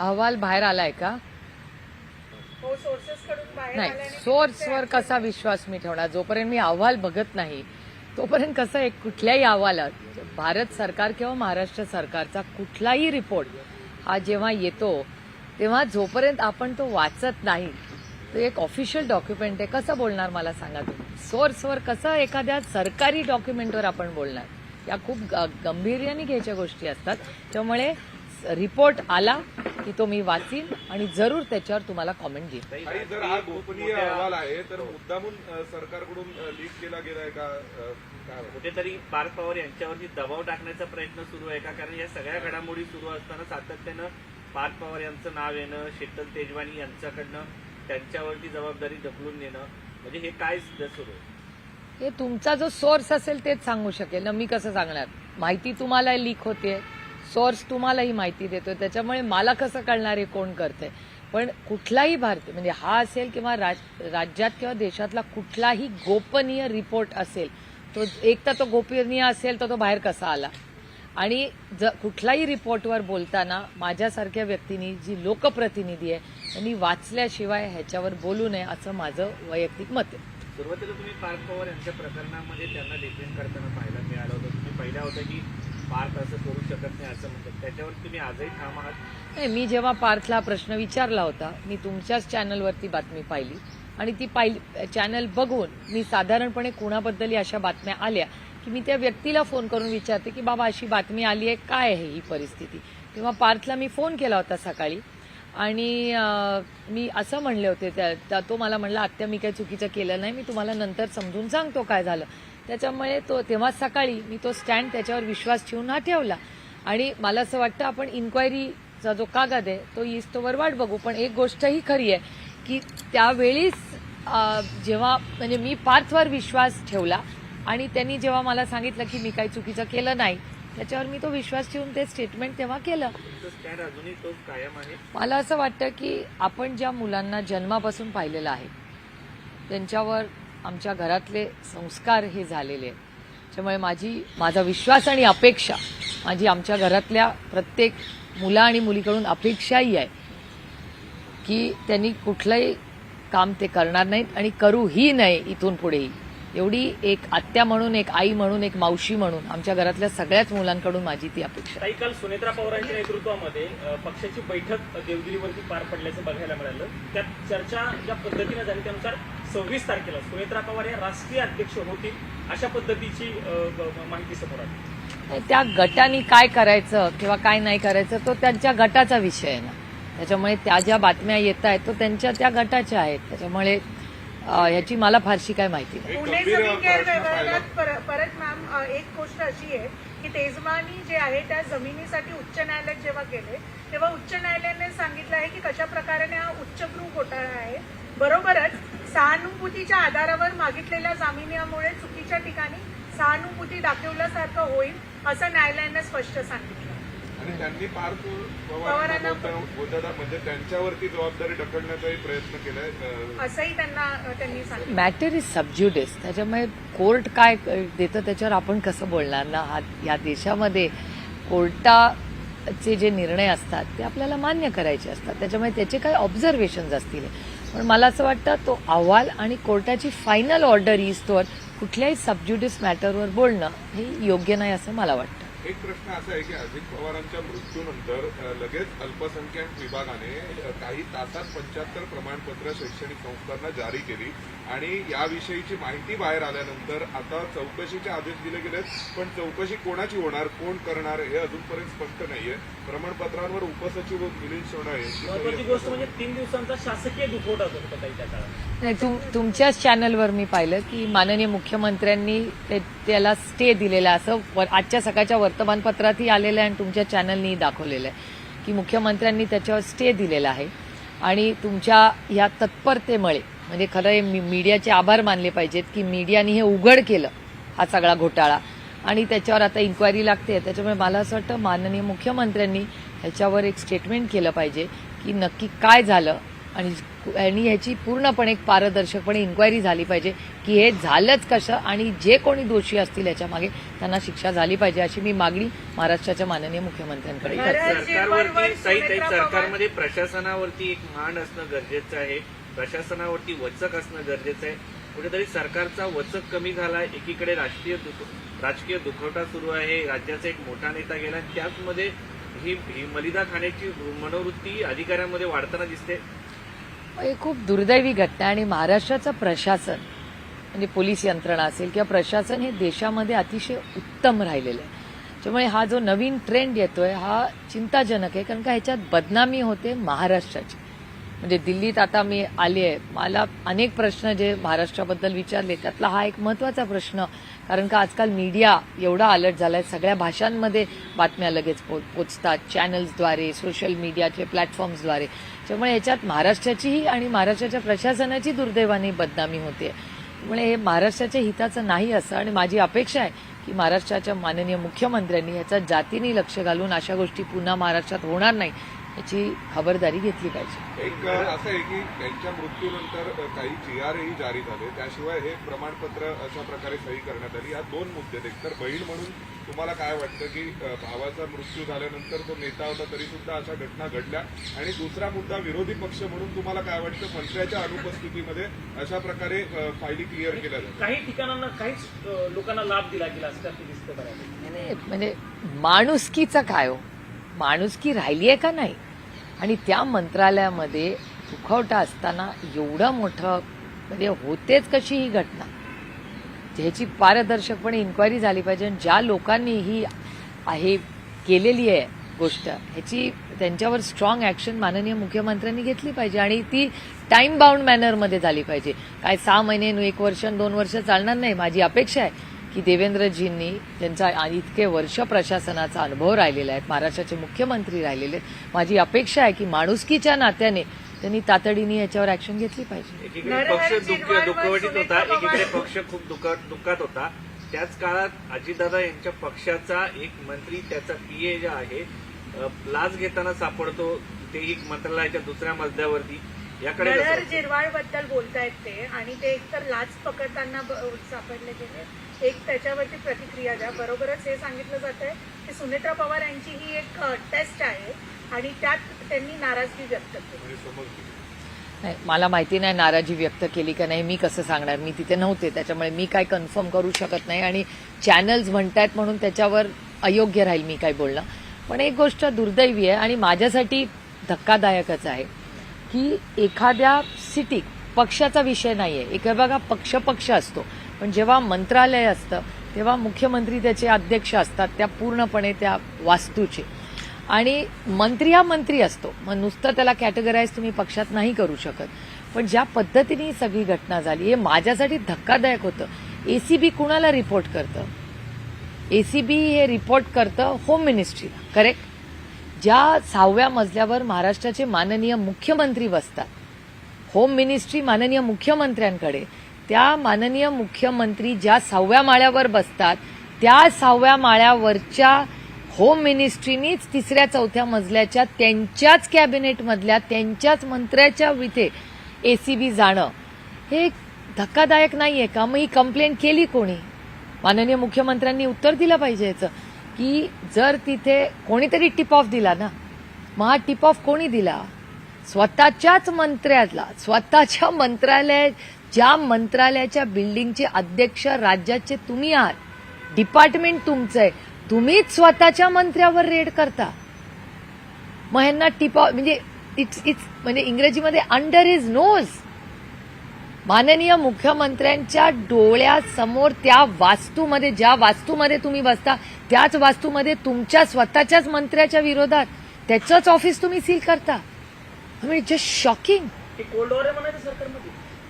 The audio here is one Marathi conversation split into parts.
अहवाल बाहेर आलाय का? हो नाही सोर्सवर कसा विश्वास मी ठेवणार? जोपर्यंत मी अहवाल बघत नाही तोपर्यंत कसं आहे कुठल्याही अहवालात भारत सरकार किंवा महाराष्ट्र सरकारचा कुठलाही रिपोर्ट हा जेव्हा येतो तेव्हा जोपर्यंत आपण तो वाचत नाही तो एक ऑफिशियल डॉक्युमेंट आहे. कसं बोलणार मला सांगा तुम्ही? सोर्सवर कसं एखाद्या सरकारी डॉक्युमेंटवर आपण बोलणार? या खूप गंभीर्याने घ्यायच्या गोष्टी असतात. त्यामुळे रिपोर्ट आला की तो मी वाचीन आणि जरूर त्याच्यावर तुम्हाला कॉमेंट देईन आणि जर हा गोपनीय अहवाल आहे तर मुद्दामून सरकारकडून लीक केला गेलाय का अ, काय वाटतं? कुठेतरी पार्थ पवार यांच्यावरती दबाव टाकण्याचा प्रयत्न सुरू आहे का? कारण या सगळ्या घडामोडी सुरू असताना सातत्यानं पार्थ पवार यांचं नाव येणं शीतल तेजवानी यांच्याकडनं त्यांच्यावरती जबाबदारी ढकलून नेणं म्हणजे हे काय सुरू आहे? हे तुमचा जो सोर्स असेल तेच सांगू शकेल. ना मी कसं सांगणार? माहिती तुम्हाला लीक होते सोर्स तुम्हालाही माहिती देतोय. त्याच्यामुळे मला कसं कळणार आहे कोण करते पण कुठलाही भारतीय म्हणजे हा असेल किंवा राज- राज्यात किंवा देशातला कुठलाही गोपनीय रिपोर्ट असेल तो एक तर तो गोपनीय असेल तर तो बाहेर कसा आला? आणि ज कुठलाही रिपोर्टवर बोलताना माझ्यासारख्या व्यक्तींनी जी लोकप्रतिनिधी आहे त्यांनी वाचल्याशिवाय ह्याच्यावर बोलू नये असं माझं वैयक्तिक मत आहे. सुरुवातीला तुम्ही पार्थ पवार यांच्या प्रकरणामध्ये त्यांना डिफेंड करताना पाहायला मिळालं होतं. तुम्ही पहिल्या होतं की पार्थ असं करू शकत नाही असं म्हणतात. त्याच्यावर तुम्ही आजही ठाम आहात? नाही मी जेव्हा पार्थला प्रश्न विचारला होता मी तुमच्याच चॅनलवरती बातमी पाहिली. आणि ती पाहिली चॅनल बघून मी साधारणपणे कुणाबद्दल अशा बातम्या आल्या की मी त्या व्यक्तीला फोन करून विचारते की बाबा अशी बातमी आली आहे काय आहे ही परिस्थिती? तेव्हा पार्थला मी फोन केला होता सकाळी. आणि मी असं म्हणले होते त्या त्या- तो मला म्हणला आत्या मी काही चुकीचं केलं नाही मी तुम्हाला नंतर समजून सांगतो काय झालं. त्याच्यामुळे तो तेव्हा सकाळी मी तो स्टँड त्याच्यावर विश्वास ठेवून हा ठेवला. आणि मला असं वाटतं आपण इन्क्वायरीचा जो कागद आहे तो इस्तोवर वाट बघू. पण एक गोष्टही खरी आहे की त्यावेळीच जेव्हा म्हणजे मी पार्थवर विश्वास ठेवला आणि त्यांनी जेव्हा मला सांगितलं की मी काही चुकीचं केलं नाही त्याच्यावर मी तो विश्वास ठेवून ते स्टेटमेंट तेव्हा केलं. मला असं वाटतं की आपण ज्या मुलांना जन्मापासून पाहिलेलं आहे त्यांच्यावर आमच्या घरातले संस्कार हे झालेले आहेत. त्यामुळे माझी माझा विश्वास आणि अपेक्षा माझी आमच्या घरातल्या प्रत्येक मुला आणि मुलीकडून अपेक्षाही आहे की त्यांनी कुठलंही काम ते करणार नाहीत आणि करूही नये इथून पुढेही. एवढी एक आत्या म्हणून एक आई म्हणून एक मावशी म्हणून आमच्या घरातल्या सगळ्याच मुलांकडून माझी ती अपेक्षा आहे. काल सुनेत्रा पवारांच्या नेतृत्वामध्ये पक्षाची बैठक देवगिरीवरती पार पडल्याचं बघायला मिळालं. त्यात चर्चा ज्या पद्धतीने झाली त्यानुसार सव्वीस तारखेला सुनेत्रा पवार या राष्ट्रीय अध्यक्ष होतील अशा पद्धतीची माहिती समोर आली. त्या गटाने काय करायचं किंवा काय नाही करायचं तो त्यांच्या गटाचा विषय आहे ना. त्याच्यामुळे त्या ज्या बातम्या येत आहेत तो त्यांच्या त्या गटाच्या आहेत. त्याच्यामुळे ह्याची मला फारशी काय माहिती नाही. पुणे जमीन गैरव्यवहारात परत मॅम एक गोष्ट अशी आहे की तेजवानी जे आहे त्या जमिनीसाठी उच्च न्यायालयात जेव्हा गेले तेव्हा उच्च न्यायालयाने सांगितलं आहे की कशा प्रकारे हा उच्चभ्रू घोटाळा आहे. बरोबरच सहानुभूतीच्या आधारावर मागितलेल्या जामिनामुळे चुकीच्या ठिकाणी सहानुभूती दाखवल्यासारखं होईल असं न्यायालयाने स्पष्ट सांगितलं. आणि त्यांनी पार्थ पवारांना- गोंधळा म्हणजे त्यांच्यावरती जबाबदारी ढकलण्याचाही प्रयत्न केलाय असंही त्यांना त्यांनी सांगितलं. Matter is sub judice. त्याच्यामुळे कोर्ट काय देतं त्याच्यावर आपण कसं बोलणार ना? हा या देशामध्ये कोर्टाचे जे निर्णय असतात ते आपल्याला मान्य करायचे असतात. त्याच्यामुळे त्याचे काही ऑब्झर्वेशन्स असतील. पण मला असं वाटतं तो अहवाल आणि कोर्टाची फायनल ऑर्डर इजतोवर कुठल्याही सबज्युडिस मॅटरवर बोलणं हे योग्य नाही असं मला वाटतं. एक प्रश्न असा आहे की अजित पवारांच्या मृत्यूनंतर लगेच अल्पसंख्याक विभागाने काही तासात पंच्याहत्तर प्रमाणपत्र शैक्षणिक संस्थांना जारी केली आणि याविषयीची माहिती बाहेर आल्यानंतर आता चौकशीचे आदेश दिले गेलेत पण चौकशी कोणाची होणार कोण करणार हे अजूनपर्यंत स्पष्ट नाहीये. प्रमाणपत्रांवर उपसचिव मिलिंद महत्वाची गोष्ट म्हणजे तीन दिवसांचा शासकीय दुखवटा होता ताई त्या काळात. नाही तुमच्याच चॅनलवर मी पाहिलं की माननीय मुख्यमंत्र्यांनी त्याला स्टे दिलेला असं व आजच्या सकाळच्या वर्तमानपत्रातही आलेलं आहे आणि तुमच्या चॅनलनी दाखवलेलं आहे की मुख्यमंत्र्यांनी त्याच्यावर स्टे दिलेला आहे. आणि तुमच्या ह्या तत्परतेमुळे म्हणजे खरं हे मी- मीडियाचे आभार मानले पाहिजेत की मीडियाने हे उघड केलं हा सगळा घोटाळा. आणि त्याच्यावर आता इन्क्वायरी लागते. त्याच्यामुळे मला असं वाटतं माननीय मुख्यमंत्र्यांनी ह्याच्यावर एक स्टेटमेंट केलं पाहिजे की नक्की काय झालं आणि आणि ह्याची पूर्णपणे एक पारदर्शकपणे इन्क्वायरी झाली पाहिजे की हे झालंच कसं आणि जे कोणी दोषी असतील याच्या मागे त्यांना शिक्षा झाली पाहिजे अशी मी मागणी महाराष्ट्राच्या माननीय मुख्यमंत्र्यांकडे करते. सरकारमध्ये प्रशासनावरती एक मान असणं गरजेचं आहे. प्रशासनावरती वचक असणं गरजेचं आहे. कुठेतरी सरकारचा वचक कमी झाला एकीकडे राष्ट्रीय दुख राजकीय दुखवटा सुरू आहे. राज्याचा एक मोठा नेता गेला. त्याचमध्ये ही ही मलिदा खाण्याची मनोवृत्ती अधिकाऱ्यांमध्ये वाढताना दिसते. एक खूप दुर्दैवी घटना आहे आणि महाराष्ट्राचं प्रशासन म्हणजे पोलीस यंत्रणा असेल किंवा प्रशासन हे देशामध्ये अतिशय उत्तम राहिलेलं आहे. त्यामुळे हा जो नवीन ट्रेंड येतोय हा चिंताजनक आहे कारण का ह्याच्यात बदनामी होते महाराष्ट्राची. म्हणजे दिल्लीत आता मी आली आहे मला अनेक प्रश्न जे महाराष्ट्राबद्दल विचारले त्यातला हा एक महत्त्वाचा प्रश्न कारण का आजकाल मीडिया एवढा अलर्ट झाला आहे सगळ्या भाषांमध्ये बातम्या लगेच पो पोचतात चॅनल्सद्वारे सोशल मीडियाचे प्लॅटफॉर्म्सद्वारे त्यामुळे याच्यात महाराष्ट्राचीही आणि महाराष्ट्राच्या प्रशासनाची दुर्दैवाने बदनामी होते. त्यामुळे हे महाराष्ट्राच्या हिताचं नाही असं आणि माझी अपेक्षा आहे की महाराष्ट्राच्या माननीय मुख्यमंत्र्यांनी ह्याचा जातीने लक्ष घालून अशा गोष्टी पुन्हा महाराष्ट्रात होणार नाही याची खबरदारी घेतली पाहिजे. एक असं आहे की त्यांच्या मृत्यूनंतर काही जी आरही जारी झाले. त्याशिवाय हे प्रमाणपत्र अशा प्रकारे सही करण्यात आली. या दोन मुद्दे आहेत. एक तर बहीण म्हणून तुम्हाला काय वाटतं की भावाचा मृत्यू झाल्यानंतर तो नेता होता तरी सुद्धा अशा घटना घडल्या? आणि दुसरा मुद्दा विरोधी पक्ष म्हणून तुम्हाला काय वाटतं मंत्र्याच्या अनुपस्थितीमध्ये अशा प्रकारे फायली क्लिअर केल्या जातात? काही ठिकाणांना काहीच लोकांना लाभ दिला गेला असं त्यात दिसतं म्हणजे माणुसकीचं काय हो? माणुसकी राहिली आहे का नाही? आणि त्या मंत्रालयामध्ये दुखवटा असताना एवढं मोठं म्हणजे होतेच कशी ही घटना? ह्याची पारदर्शकपणे इन्क्वायरी झाली पाहिजे आणि ज्या लोकांनी ही आहे केलेली आहे गोष्ट ह्याची त्यांच्यावर स्ट्रॉंग ॲक्शन माननीय मुख्यमंत्र्यांनी घेतली पाहिजे आणि ती टाइम बाउंड मॅनरमध्ये झाली पाहिजे. काय सहा महिने एक वर्ष दोन वर्ष चालणार नाही माझी अपेक्षा आहे. की देवेंद्रजींनी त्यांचा इतके वर्ष प्रशासनाचा अनुभव राहिलेला आहे महाराष्ट्राचे मुख्यमंत्री राहिलेले आहेत. माझी अपेक्षा आहे की माणुसकीच्या नात्याने त्यांनी तातडीने याच्यावर ऍक्शन घेतली पाहिजे. एकीकडे पक्ष दुःखवटीत होता एकीकडे पक्ष खूप दुःखात दुःखात होता. त्याच काळात अजितदादा यांच्या पक्षाचा एक मंत्री त्याचा पीए जे आहे लाच घेताना सापडतो तेही मंत्रालयाच्या दुसऱ्या मजल्यावरती. याकडे? जिरवाळबद्दल बोलतायत ते आणि ते एकतर लाच पकडताना सापडले गेले. एक त्याच्यावरती प्रतिक्रिया द्या. बरोबरच हे सांगितलं जात आहे की सुनेत्रा पवार यांची ही एक टेस्ट आहे आणि त्यात त्यांनी नाराजगी व्यक्त केली. म्हणजे नाही? मला माहिती नाही नाराजी व्यक्त केली का नाही मी कसं सांगणार? मी तिथे नव्हते त्याच्यामुळे मी काय कन्फर्म करू शकत नाही आणि चॅनल्स म्हणतायत म्हणून त्याच्यावर अयोग्य राहील मी काय बोलणं. पण एक गोष्ट दुर्दैवी आहे आणि माझ्यासाठी धक्कादायकच आहे की एखाद्या सिटी पक्षाचा विषय नाहीये. एक बघा पक्ष पक्ष असतो. पण जेव्हा मंत्रालय असतं तेव्हा मुख्यमंत्री त्याचे अध्यक्ष असतात त्या पूर्णपणे त्या वास्तूचे. आणि मंत्री हा मंत्री असतो. मग नुसतं त्याला कॅटेगराईज तुम्ही पक्षात नाही करू शकत. पण ज्या पद्धतीने ही सगळी घटना झाली हे माझ्यासाठी धक्कादायक होतं. एसीबी कुणाला रिपोर्ट करतं? एसीबी हे रिपोर्ट करतं होम मिनिस्ट्रीला करेक्ट ज्या सहाव्या मजल्यावर महाराष्ट्राचे माननीय मुख्यमंत्री बसतात. होम मिनिस्ट्री माननीय मुख्यमंत्र्यांकडे त्या माननीय मुख्यमंत्री ज्या सहाव्या माळ्यावर बसतात त्या सहाव्या माळ्यावरच्या होम मिनिस्ट्रीनीच तिसऱ्या चौथ्या मजल्याच्या त्यांच्याच कॅबिनेटमधल्या त्यांच्याच मंत्र्याच्या इथे बी जाणं हे धक्कादायक नाही आहे का? मग ही कंप्लेंट केली कोणी? माननीय मुख्यमंत्र्यांनी उत्तर दिलं पाहिजे याचं की जर तिथे कोणीतरी टिप ऑफ दिला ना मग हा टिप ऑफ कोणी दिला? स्वतःच्याच मंत्र्याला स्वतःच्या मंत्रालय ज्या मंत्रालयाच्या बिल्डिंगचे अध्यक्ष राज्याचे तुम्ही आहात डिपार्टमेंट तुमचं आहे तुम्हीच स्वतःच्या मंत्र्यावर रेड करता. मग ह्यांना टिपा म्हणजे इट्स इट्स म्हणजे इंग्रजीमध्ये अंडर इज नोज माननीय मुख्यमंत्र्यांच्या डोळ्यासमोर त्या वास्तूमध्ये ज्या वास्तूमध्ये तुम्ही बसता त्याच वास्तूमध्ये तुमच्या स्वतःच्याच मंत्र्याच्या विरोधात त्याचंच ऑफिस तुम्ही सील करता. म्हणजे जस्ट शॉकिंग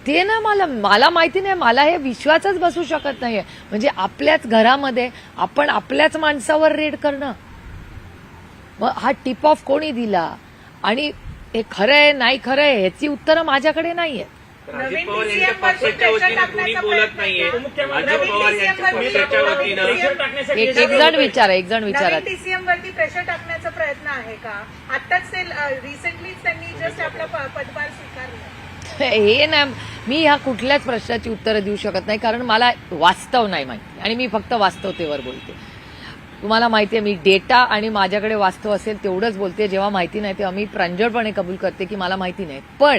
ते ना मला मला माहिती नाही मला हे विश्वासच बसू शकत नाहीये. म्हणजे आपल्याच घरामध्ये आपण आपल्याच माणसावर रेड करणं. मग हा टिप ऑफ कोणी दिला? आणि हे खरं आहे नाही खरं आहे ह्याची उत्तरं माझ्याकडे नाहीये. अजित पवार यांच्या पक्षाच्या वतीनं कुणी बोलत नाहीये. पवार यांच्या पक्षाच्या वतीनं एक एक जण विचारा. एक जण विचारा. नवीन डीसीएम वरती प्रेशर टाकण्याचा प्रयत्न आहे का? आताच ते रिसेंटलीच त्यांनी जस्ट आपला पदभार हे ना मी ह्या कुठल्याच प्रश्नाची उत्तरं देऊ शकत नाही कारण मला वास्तव नाही माहिती. आणि मी फक्त वास्तवतेवर बोलते. तुम्हाला माहिती आहे मी डेटा आणि माझ्याकडे वास्तव असेल तेवढंच बोलते. जेव्हा माहिती नाही तेव्हा मी प्रांजळपणे कबूल करते की मला माहिती नाही. पण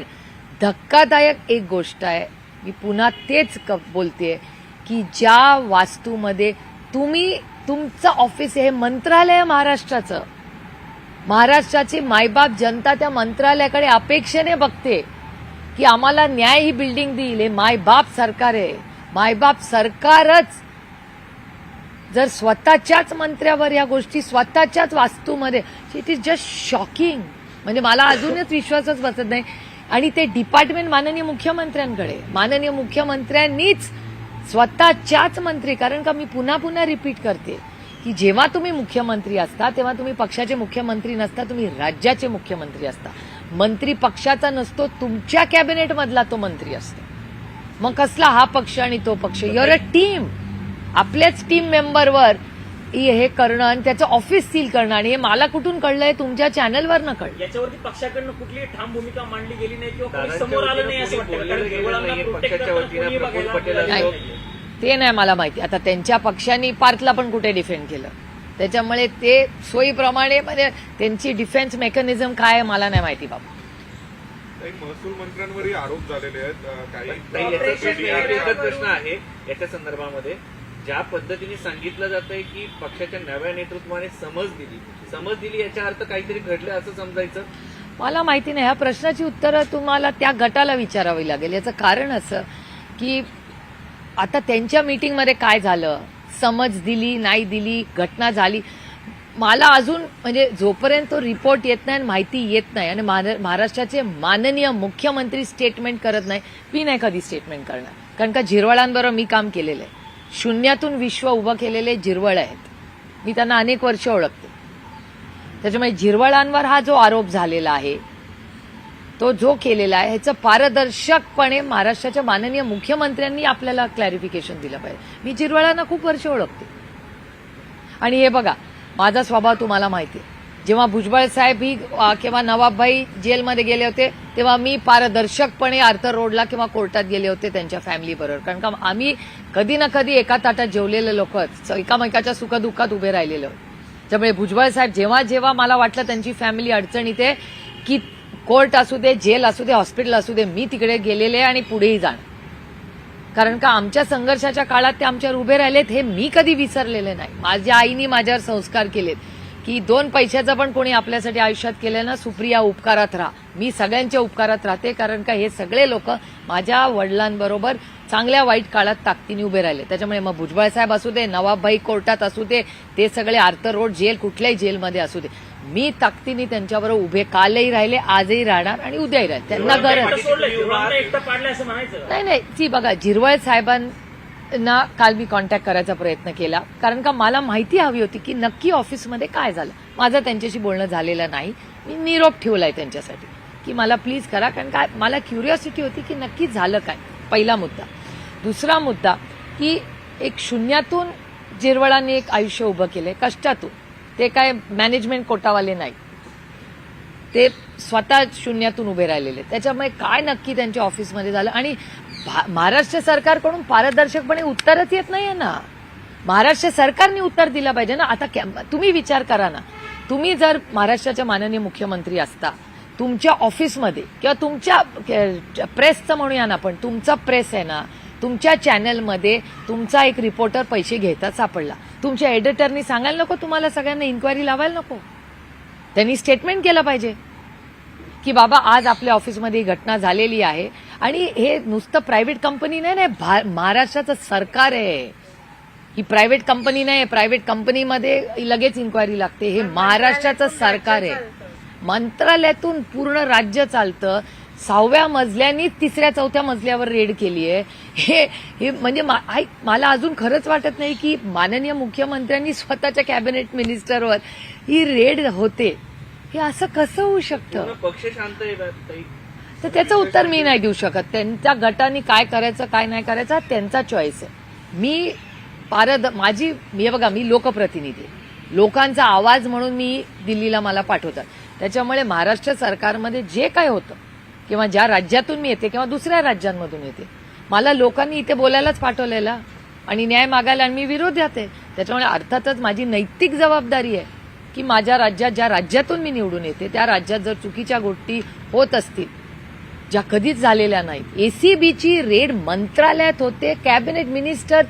धक्कादायक एक गोष्ट आहे मी पुन्हा तेच क- बोलते की ज्या वास्तूमध्ये तुम्ही तुमचं ऑफिस हे मंत्रालय महाराष्ट्राचं. महाराष्ट्राची मायबाप जनता त्या मंत्रालयाकडे अपेक्षेने बघते. की आम्हाला न्याय ही बिल्डिंग देईल. हे मायबाप सरकार आहे. मायबाप सरकारच जर स्वतःच्याच मंत्र्यावर या गोष्टी स्वतःच्याच वास्तूमध्ये इट इज जस्ट शॉकिंग म्हणजे मला अजूनच विश्वासच बसत नाही. आणि ते डिपार्टमेंट माननीय मुख्यमंत्र्यांकडे माननीय मुख्यमंत्र्यांनीच स्वतःच्याच मंत्री कारण का मी पुन्हा पुन्हा रिपीट करते. की जेव्हा तुम्ही मुख्यमंत्री असता तेव्हा तुम्ही पक्षाचे मुख्यमंत्री नसता तुम्ही राज्याचे मुख्यमंत्री असता. मंत्री पक्षाचा नसतो तुमच्या कॅबिनेटमधला तो मंत्री असतो. मग कसला हा पक्ष आणि तो पक्ष? युअर अ टीम आपल्याच टीम मेंबरवर हे करणं आणि त्याचं ऑफिस सील करणं आणि हे मला कुठून कळलंय? तुमच्या चॅनलवर न कळलं याच्यावरती पक्षाकडनं कुठलीही ठाम भूमिका मांडली गेली नाही किंवा समोर आलं नाही असं वतीनं वाटतं ते नाही मला माहिती. आता त्यांच्या पक्षांनी पार्थला पण कुठे डिफेंड केलं? त्याच्यामुळे ते सोयीप्रमाणे म्हणजे त्यांची डिफेन्स मेकॅनिझम काय आहे मला नाही माहिती बाबा. काही महसूल मंत्र्यांवरही आरोप झालेले आहेत. प्रश्न आहे. याच्या संदर्भामध्ये ज्या पद्धतीने सांगितलं जात आहे की पक्षाच्या नव्या नेतृत्वाने समज दिली. समज दिली याचा अर्थ काहीतरी घडलं असं समजायचं? मला माहिती नाही. ह्या प्रश्नाची उत्तरं तुम्हाला त्या गटाला विचारावी लागेल. याचं कारण असं की आता त्यांच्या मीटिंगमध्ये काय झालं? समज दिली नाही दिली घटना झाली. मला अजून म्हणजे जोपर्यंत तो रिपोर्ट येत नाही आणि माहिती येत नाही आणि महाराष्ट्राचे माननीय मुख्यमंत्री स्टेटमेंट करत नाही मी नाही कधी स्टेटमेंट करणार. कारण का झिरवळांबरोबर मी काम केलेलं आहे. शून्यातून विश्व उभं केलेले जिरवळ आहेत. मी त्यांना अनेक वर्ष ओळखते. त्याच्यामुळे झिरवळांवर हा जो आरोप झालेला आहे तो जो केलेला आहे ह्याचं पारदर्शकपणे महाराष्ट्राच्या माननीय मुख्यमंत्र्यांनी आपल्याला क्लॅरिफिकेशन दिलं पाहिजे. मी झिरवळांना खूप वर्ष ओळखते. आणि हे बघा माझा स्वभाव तुम्हाला माहिती आहे. जेव्हा भुजबळ साहेब ही किंवा नवाबभाई जेलमध्ये गेले होते तेव्हा मी पारदर्शकपणे आर्थर रोडला किंवा कोर्टात गेले होते त्यांच्या फॅमिलीबरोबर कारण का आम्ही कधी ना कधी एका ताटात जेवलेले लोकच एकामेकाच्या सुखदुःखात उभे राहिलेलो त्यामुळे भुजबळ साहेब जेव्हा जेव्हा मला वाटलं त्यांची फॅमिली अडचणीत आहे की कोर्ट असू दे जेल असू दे हॉस्पिटल असू दे मी तिकडे गेलेले आणि पुढेही जाणार. कारण का आमच्या संघर्षाच्या काळात ते आमच्यावर उभे राहिलेत हे मी कधी विसरलेले नाही. माझ्या आईनी माझ्यावर संस्कार केलेत की दोन पैशाचं पण कोणी आपल्यासाठी आयुष्यात केलं ना सुप्रिया उपकारात राहा. मी सगळ्यांच्या उपकारात राहते कारण का हे सगळे लोक माझ्या वडिलांबरोबर चांगल्या वाईट काळात ताकदीने उभे राहिले. त्याच्यामुळे मग भुजबळ साहेब असू दे नवाबभाई कोर्टात असू दे ते सगळे आर्थर रोड जेल कुठल्याही जेलमध्ये असू दे. मी ताकदीने त्यांच्याबरोबर उभे कालही राहिले आजही राहणार आणि उद्याही राहील. त्यांना गरज. नाही नाही. ती बघा झिरवळ साहेबांना काल मी कॉन्टॅक्ट करायचा प्रयत्न केला. कारण का मला माहिती हवी होती की नक्की ऑफिसमध्ये काय झालं. माझं त्यांच्याशी बोलणं झालेलं नाही. मी निरोप ठेवलाय त्यांच्यासाठी की मला प्लीज करा. कारण का मला क्युरिओसिटी होती की नक्की झालं काय. पहिला मुद्दा. दुसरा मुद्दा की एक शून्यातून जिरवळांनी एक आयुष्य उभं केलंय. कष्टातून. ते काय मॅनेजमेंट कोटावाले नाही. ते स्वतः शून्यातून उभे राहिलेले. त्याच्यामुळे काय नक्की त्यांच्या ऑफिसमध्ये झालं? आणि भा- महाराष्ट्र सरकारकडून पारदर्शकपणे उत्तरच येत नाहीये ना. महाराष्ट्र सरकारने उत्तर दिलं पाहिजे ना. आता तुम्ही विचार करा ना. तुम्ही जर महाराष्ट्राच्या माननीय मुख्यमंत्री असता तुमच्या ऑफिसमध्ये किंवा तुमच्या प्रेसचं म्हणूया ना आपण तुमचा प्रेस आहे ना तुमच्या चॅनलमध्ये तुमचा एक रिपोर्टर पैसे घेता सापडला. तुमच्या एडिटरनी सांगायला नको तुम्हाला सगळ्यांना इन्क्वायरी लावायला नको. त्यांनी स्टेटमेंट केलं पाहिजे की बाबा आज आपल्या ऑफिसमध्ये ही घटना झालेली आहे आणि हे नुसतं प्रायव्हेट कंपनी नाही ना भा- महाराष्ट्राचं सरकार आहे. ही प्रायव्हेट कंपनी नाही प्रायव्हेट कंपनीमध्ये लगेच इन्क्वायरी लागते. हे महाराष्ट्राचं सरकार आहे. मंत्रालयातून पूर्ण राज्य चालतं. सहाव्या मजल्यानीच तिसऱ्या चौथ्या मजल्यावर रेड केली आहे. हे हे म्हणजे मला अजून खरंच वाटत नाही की माननीय मुख्यमंत्र्यांनी स्वतःच्या कॅबिनेट मिनिस्टरवर ही रेड होते. हे असं कसं होऊ शकतं? पक्ष शांत? तर त्याचं उत्तर मी नाही देऊ शकत. त्यांच्या गटाने काय करायचं काय नाही करायचं त्यांचा चॉईस आहे. मी पारद माझी हे बघा मी लोकप्रतिनिधी. लोकांचा आवाज म्हणून मी दिल्लीला मला पाठवतात. त्याच्यामुळे महाराष्ट्र सरकारमध्ये जे काय होतं किंवा ज्या राज्यातून मी येते किंवा दुसऱ्या राज्यांमधून येते. मला लोकांनी इथे बोलायलाच पाठवलेला आणि न्याय मागायला आणि मी विरोधात आहे त्याच्यामुळे अर्थातच माझी नैतिक जबाबदारी आहे की माझ्या राज्यात ज्या राज्यातून मी निवडून येते त्या राज्यात जर चुकीच्या गोष्टी होत असतील ज्या कधीच झालेल्या नाहीत. एसीबीची रेड मंत्रालयात होते कॅबिनेट मिनिस्टर